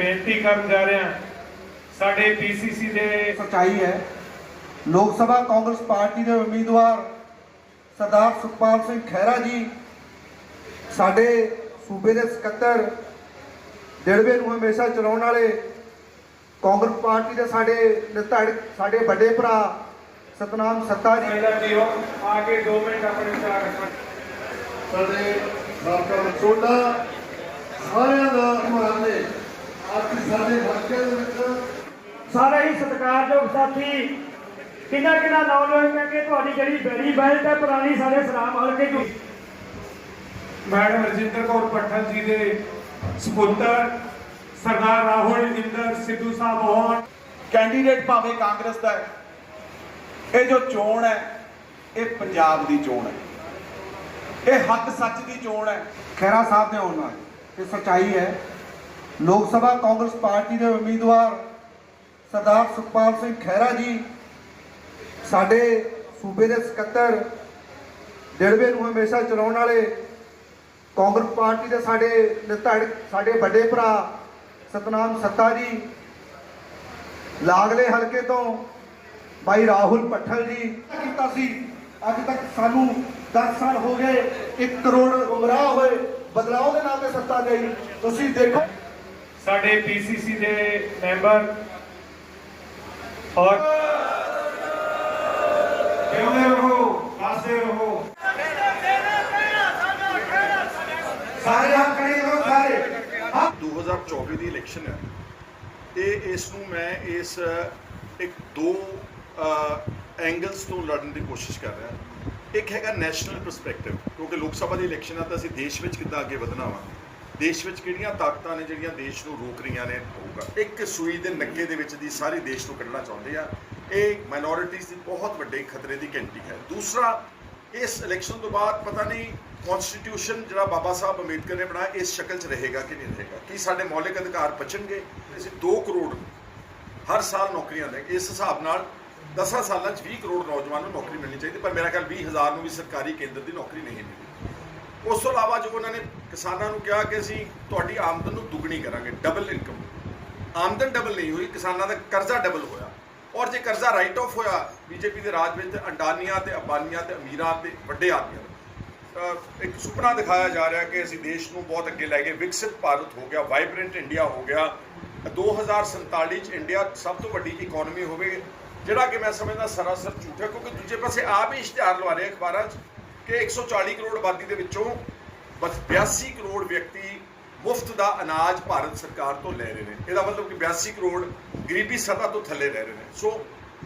ਬੇਨਤੀ ਕਰਨ ਜਾ ਰਿਹਾ ਸਾਡੇ ਪੀਸੀਸੀ ਦੇ ਸਚਾਈ ਹੈ। ਲੋਕ ਸਭਾ ਕਾਂਗਰਸ ਪਾਰਟੀ ਦੇ ਉਮੀਦਵਾਰ ਸਰਦਾਰ ਸੁਖਪਾਲ ਸਿੰਘ ਖਹਿਰਾ ਜੀ ਸਾਡੇ ਸੂਬੇ ਦੇ ਸਕੱਤਰ ਦਿੜਵੇ ਨੂੰ ਹਮੇਸ਼ਾ ਚਲਾਉਣ ਵਾਲੇ ਕਾਂਗਰਸ ਪਾਰਟੀ ਦੇ ਸਾਡੇ ਨਿਧੜ ਸਾਡੇ ਵੱਡੇ ਭਰਾ ਸਤਨਾਮ ਸੱਤਾ ਜੀ। ਪਹਿਲਾ ਜੀਓ ਆ ਕੇ 2 ਮਿੰਟ ਆਪਣੇ ਵਿਚਾਰ ਰੱਖਣ। ਸਾਡੇ ਸਾਬਕਾ ਵਿਚੋਲਾ ਸਾਰਿਆਂ ਦਾ ਮਾਨ ਸਾਡੇ ਹਲਕੇ ਦੇ ਵਿੱਚ ਸਾਰੇ ਹੀ ਸਤਿਕਾਰਯੋਗ ਸਾਥੀ ਕਿੰਨਾ ਕਿੰਨਾ ਨੌਲੇਜ ਹੈ ਕਿ ਤੁਹਾਡੀ ਜਿਹੜੀ ਬੈਰੀ ਬੈਲਟ ਹੈ ਪੁਰਾਣੀ ਸਾਡੇ ਸਲਾਮ ਹਲਕੇ ਚੋਂ ਮੈਡਮ ਰਜਿੰਦਰ ਕੌਰ ਪੱਠਲ ਜੀ ਦੇ ਸਪੁੱਤਰ ਸਰਦਾਰ ਰਾਹੁਲ ਇੰਦਰ ਸਿੱਧੂ ਸਾਹਿਬ ਹੋਣ ਕੈਂਡੀਡੇਟ ਭਾਵੇਂ ਕਾਂਗਰਸ ਦਾ ਹੈ ਇਹ ਜੋ ਚੋਣ ਹੈ ਇਹ ਪੰਜਾਬ ਦੀ ਚੋਣ ਹੈ। ਇਹ ਹੱਕ ਸੱਚ ਦੀ ਚੋਣ ਹੈ। ਖਹਿਰਾ ਸਾਹਿਬ ਦੇ ਆਉਣ ਨਾਲ ਇਹ ਸਚਾਈ ਹੈ। ਲੋਕ ਸਭਾ ਕਾਂਗਰਸ ਪਾਰਟੀ ਦੇ ਉਮੀਦਵਾਰ ਸਰਦਾਰ ਸੁਖਪਾਲ ਸਿੰਘ ਖਹਿਰਾ ਜੀ, ਸਾਡੇ ਸੂਬੇ ਦੇ ਸਕੱਤਰ ਦਿੜਵੇ ਨੂੰ ਹਮੇਸ਼ਾ ਚਲਾਉਣ ਵਾਲੇ ਕਾਂਗਰਸ ਪਾਰਟੀ ਦੇ ਸਾਡੇ ਨਿਧੜ, ਸਾਡੇ ਵੱਡੇ ਭਰਾ ਸਤਨਾਮ ਸੱਤਾ ਜੀ, ਲਾਗਲੇ ਹਲਕੇ ਤੋਂ ਭਾਈ ਰਾਹੁਲ ਪੱਠਲ ਜੀ, ਕੀਤਾ ਸੀ। ਅੱਜ ਤੱਕ ਸਾਨੂੰ 10 ਸਾਲ ਹੋ ਗਏ 1 ਕਰੋੜ ਗੁੰਮਰਾਹ ਹੋਏ, ਬਦਲਾਅ ਦੇ ਨਾਂ ਤੇ ਸੱਤਾ ਗਈ। ਤੁਸੀਂ ਦੇਖੋ। ਸਾਡੇ ਪੀਸੀਸੀ ਦੇ ਮੈਂਬਰ ਔਰ ਜਿਉਂਦੇ ਰਹੋ ਵਾਸਦੇ ਰਹੋ। ਸਾਰੇ ਹੱਥ ਖੜੇ ਕਰੋ ਸਾਰੇ। 2024 ਦੀ ਇਲੈਕਸ਼ਨ ਹੈ। ਇਹ ਇਸ ਨੂੰ ਮੈਂ ਇਸ ਇੱਕ ਦੋ ਐਂਗਲਸ ਤੋਂ ਲੜਨ ਦੀ ਕੋਸ਼ਿਸ਼ ਕਰ ਰਿਹਾ। ਇੱਕ ਹੈਗਾ ਨੈਸ਼ਨਲ ਪਰਸਪੈਕਟਿਵ ਕਿਉਂਕਿ ਲੋਕ ਸਭਾ ਦੀ ਇਲੈਕਸ਼ਨ ਆ ਤਾਂ ਅਸੀਂ ਦੇਸ਼ ਵਿੱਚ ਕਿੱਦਾਂ ਅੱਗੇ ਵਧਣਾ ਵਾ। ਦੇਸ਼ ਵਿੱਚ ਕਿਹੜੀਆਂ ਤਾਕਤਾਂ ਨੇ ਜਿਹੜੀਆਂ ਦੇਸ਼ ਨੂੰ ਰੋਕ ਰਹੀਆਂ ਨੇ? ਹੋਊਗਾ। ਇੱਕ ਸੂਈ ਦੇ ਨੱਕੇ ਦੇ ਵਿੱਚ ਦੀ ਸਾਰੀ ਦੇਸ਼ ਨੂੰ ਕੱਢਣਾ ਚਾਹੁੰਦੇ ਆ। ਇਹ ਮਾਈਨੋਰਿਟੀਜ਼ ਦੀ ਬਹੁਤ ਵੱਡੇ ਖਤਰੇ ਦੀ ਘੰਟੀ ਹੈ। ਦੂਸਰਾ, ਇਸ ਇਲੈਕਸ਼ਨ ਤੋਂ ਬਾਅਦ ਪਤਾ ਨਹੀਂ ਕਨਸਟੀਟਿਊਸ਼ਨ ਜਿਹੜਾ ਬਾਬਾ ਸਾਹਿਬ ਅੰਬੇਦਕਰ ਨੇ ਬਣਾਇਆ, ਇਸ ਸ਼ਕਲ 'ਚ ਰਹੇਗਾ ਕਿ ਨਹੀਂ ਰਹੇਗਾ? ਕੀ ਸਾਡੇ ਮੌਲਿਕ ਅਧਿਕਾਰ ਬਚਣਗੇ? ਅਸੀਂ 2 ਕਰੋੜ ਹਰ ਸਾਲ ਨੌਕਰੀਆਂ ਦੇ, ਇਸ ਹਿਸਾਬ ਨਾਲ 10 ਸਾਲਾਂ 'ਚ 20 ਕਰੋੜ ਨੌਜਵਾਨ ਨੂੰ ਨੌਕਰੀ ਮਿਲਣੀ ਚਾਹੀਦੀ, ਪਰ ਮੇਰਾ ਖਿਆਲ 20000 ਨੂੰ ਵੀ ਸਰਕਾਰੀ ਕੇਂਦਰ ਦੀ ਨੌਕਰੀ ਨਹੀਂ ਮਿਲੀ ਉਸ ਤੋਂ ਇਲਾਵਾ ਜੋ ਉਹਨਾਂ ਨੇ ਕਿਸਾਨਾਂ ਨੂੰ ਕਿਹਾ ਕਿ ਅਸੀਂ ਤੁਹਾਡੀ ਆਮਦਨ ਨੂੰ ਦੁੱਗਣੀ ਕਰਾਂਗੇ ਡਬਲ ਇਨਕਮ ਆਮਦਨ ਡਬਲ ਨਹੀਂ ਹੋਈ, ਕਿਸਾਨਾਂ ਦਾ ਕਰਜ਼ਾ ਡਬਲ ਹੋਇਆ। ਔਰ ਜੇ ਕਰਜ਼ਾ ਰਾਈਟ ਆਫ ਹੋਇਆ, ਬੀਜੇਪੀ ਦੇ ਰਾਜ ਵਿੱਚ ਤੇ ਅੰਡਾਨੀਆਂ ਤੇ ਅੰਬਾਨੀਆਂ ਤੇ ਅਮੀਰਾਂ ਤੇ ਵੱਡੇ ਆਦਮੀਆਂ ਦਾ ਇੱਕ ਸੁਪਨਾ ਦਿਖਾਇਆ ਜਾ ਰਿਹਾ ਕਿ ਅਸੀਂ ਦੇਸ਼ ਨੂੰ ਬਹੁਤ ਅੱਗੇ ਲੈ ਗਏ, ਵਿਕਸਿਤ ਭਾਰਤ ਹੋ ਗਿਆ ਵਾਈਬ੍ਰੈਂਟ ਇੰਡੀਆ ਹੋ ਗਿਆ। 2047 ਚ ਇੰਡੀਆ ਸਭ ਤੋਂ ਵੱਡੀ ਇਕਨੋਮੀ ਹੋਵੇ, ਜਿਹੜਾ ਕਿ ਮੈਂ ਸਮਝਦਾ ਸਰਾਸਰ ਝੂਠ ਹੈ ਕਿਉਂਕਿ ਦੂਜੇ ਪਾਸੇ ਆਪ ਹੀ ਇਸ਼ਤਿਹਾਰ ਲਵਾ ਰਹੇ ਅਖਬਾਰਾਂ 'ਚ। ਕਿ 140 ਕਰੋੜ ਆਬਾਦੀ ਦੇ ਵਿੱਚੋਂ ਬਸ 82 ਕਰੋੜ ਵਿਅਕਤੀ ਮੁਫਤ ਦਾ ਅਨਾਜ ਭਾਰਤ ਸਰਕਾਰ ਤੋਂ ਲੈ ਰਹੇ ਨੇ। ਇਹਦਾ ਮਤਲਬ ਕਿ 82 ਕਰੋੜ ਗਰੀਬੀ ਸਤਾ ਤੋਂ ਥੱਲੇ ਰਹਿ ਰਹੇ ਨੇ। ਸੋ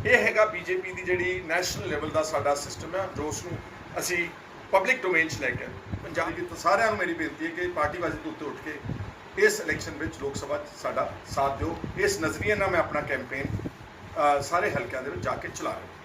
ਇਹ ਹੈਗਾ ਬੀਜੇਪੀ ਦੀ ਜਿਹੜੀ ਨੈਸ਼ਨਲ ਲੈਵਲ ਦਾ ਸਾਡਾ ਸਿਸਟਮ ਹੈ ਜੋ ਉਸ ਨੂੰ ਅਸੀਂ ਪਬਲਿਕ ਡੋਮੇਨ 'ਚ ਲੈ ਕੇ ਆਏ। ਪੰਜਾਬ ਦੇ ਤਾਂ ਸਾਰਿਆਂ ਨੂੰ ਮੇਰੀ ਬੇਨਤੀ ਹੈ ਕਿ ਪਾਰਟੀਬਾਜ਼ੀ ਤੋਂ ਉੱਤੇ ਉੱਠ ਕੇ ਇਸ ਇਲੈਕਸ਼ਨ ਵਿੱਚ ਲੋਕ ਸਭਾ 'ਚ ਸਾਡਾ ਸਾਥ ਦਿਓ। ਇਸ ਨਜ਼ਰੀਏ ਨਾਲ ਮੈਂ ਆਪਣਾ ਕੈਂਪੇਨ ਸਾਰੇ ਹਲਕਿਆਂ ਦੇ ਵਿੱਚ ਜਾ ਕੇ ਚਲਾ ਰਿਹਾ